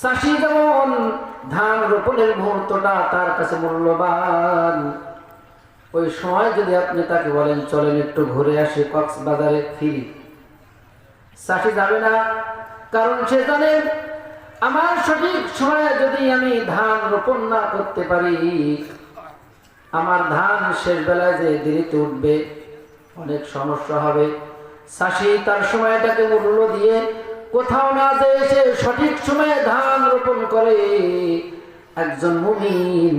চাষি যেমন ধান রোপণের মুহূর্তটা তার কাছে মূল্যবান। ওই সময় যদি আপনি তাকে বলেন, চলেন একটু ঘুরে আসি কক্সবাজারে, ফিরি। চাষি যাবে না, কারণ সে জানে আমার সঠিক সময়ে যদি আমি ধান রোপণ না করতে পারি, আমার ধান শেষ বেলায় যে দেরিতে উঠবে, অনেক সমস্যা হবে। চাষি তার সময়টাকে মূল্য দিয়ে কোথাও না যে সে সঠিক সময়ে ধান রোপণ করে। একজন মুমিন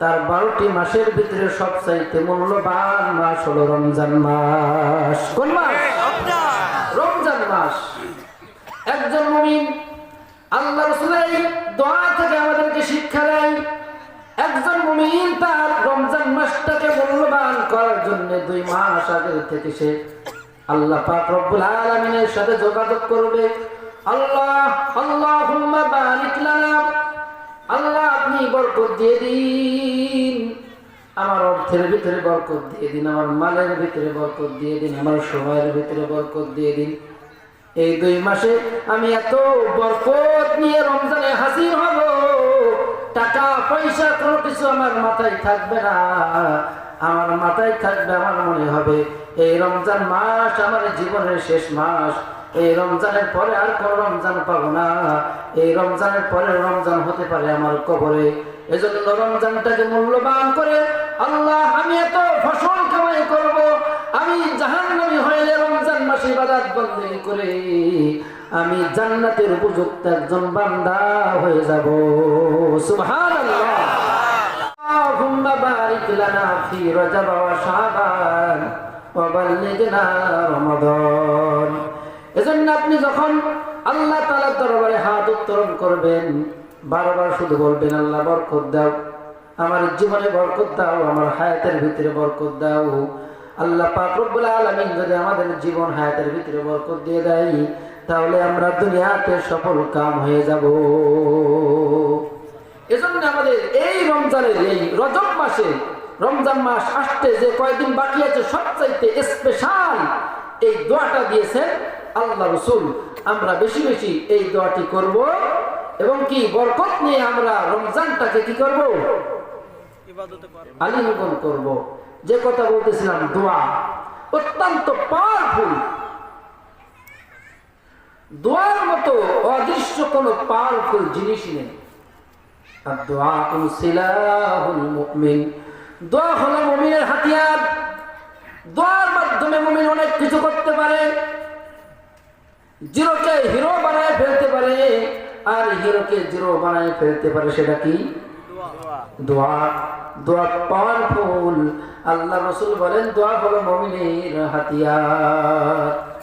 তার বারোটি মাসের ভিতরে সবচাইতে মূল্যবান মাস হলো রমজান মাস। কোন মাস? রমজান। মাস। একজন মুমিন আল্লাহ রসুলের দোয়া থেকে আমাদেরকে শিক্ষা দেয় একজন মুমিন তার রমজান মাসটাকে মূল্যবান করার জন্য দুই মাস আগে থেকে সে আল্লাহ পাক রব্বুল আলামিনের সাথে যোগাযোগ করবে। আল্লাহ, আল্লাহুম্মা বারিক লানা। আল্লাহ, আপনি বরকত দিয়ে দিন। আমার অর্থের ভিতরে বরকত দিয়ে দিন, আমার মালের ভিতরে বরকত দিয়ে দিন, আমার সময়ের ভিতরে বরকত দিয়ে দিন। এই দুই মাসে আমি এত বরকত নিয়ে রমজানে হাজির হব টাকা পয়সা কোনো কিছু আমার মাথায় থাকবে না। আমার মাথায় থাকবে, আমার মনে হবে, এই রমজান মাস আমার জীবনের শেষ মাস। এই রমজানের পরে আর কোনো রমজান পাবো না। এই রমজানের পরে রমজান হতে পারে আমার কবরে। এজন্য রমজানটাকে মূল্যবান করে আল্লাহ, আমি এত ফসল কামাই করব, আমি জাহান্নামী হইলে রমজান মাসে বাজার বন্ধ করে আমি জান্নাতের উপযুক্ত একজন বান্দা হয়ে যাব। সুবহানাল্লাহ। لنا في رجب وشعبان وبلغنا رمضان এজন্য আপনি যখন আল্লাহ তাআলার দরবারে হাত উত্তোলন করবেন বারবার শুধু বলবেন আল্লাহ বরকত দাও আমার জীবনে বরকত দাও আমার হায়াতের ভিতরে বরকত দাও আল্লাহ পাক রব্বুল আলামিন যদি আমাদের জীবন হায়াতের ভিতরে বরকত দিয়ে দেয় তাহলে আমরা দুনিয়াতে সফল কাম হয়ে যাব এজন্য আমাদের এই রমজানের এই রজব মাসে রমজান মাস আসতে যে কয়েকদিন বাকি আছে সবচাইতে স্পেশাল এই দোয়াটা দিয়েছেন আল্লাহ রসুল। আমরা বেশি বেশি এই দোয়াটি করব এবং কি বরকত নিয়ে আমরা রমজানটাকে কি করব? আলিঙ্গন করব। যে কথা বলতেছিলাম দোয়া অত্যন্ত পাওয়ারফুল দোয়ার মতো অদৃশ্য কোনো পাওয়ারফুল জিনিস নেই। আর দোয়া কোন সিলাহুল মুমিন। দোয়া হলো মুমিনের হাতিয়ার। দোয়ার মাধ্যমে মুমিন অনেক কিছু করতে পারে। জিরোকে হিরো বানায় ফেলতে পারে। আর হিরোকে জিরো বানায় ফেলতে পারে সেটা কি? দোয়া। দোয়া পাওয়ারফুল আল্লাহ রসুল বলেন, দোয়া হলো মমিনের হাতিয়ার।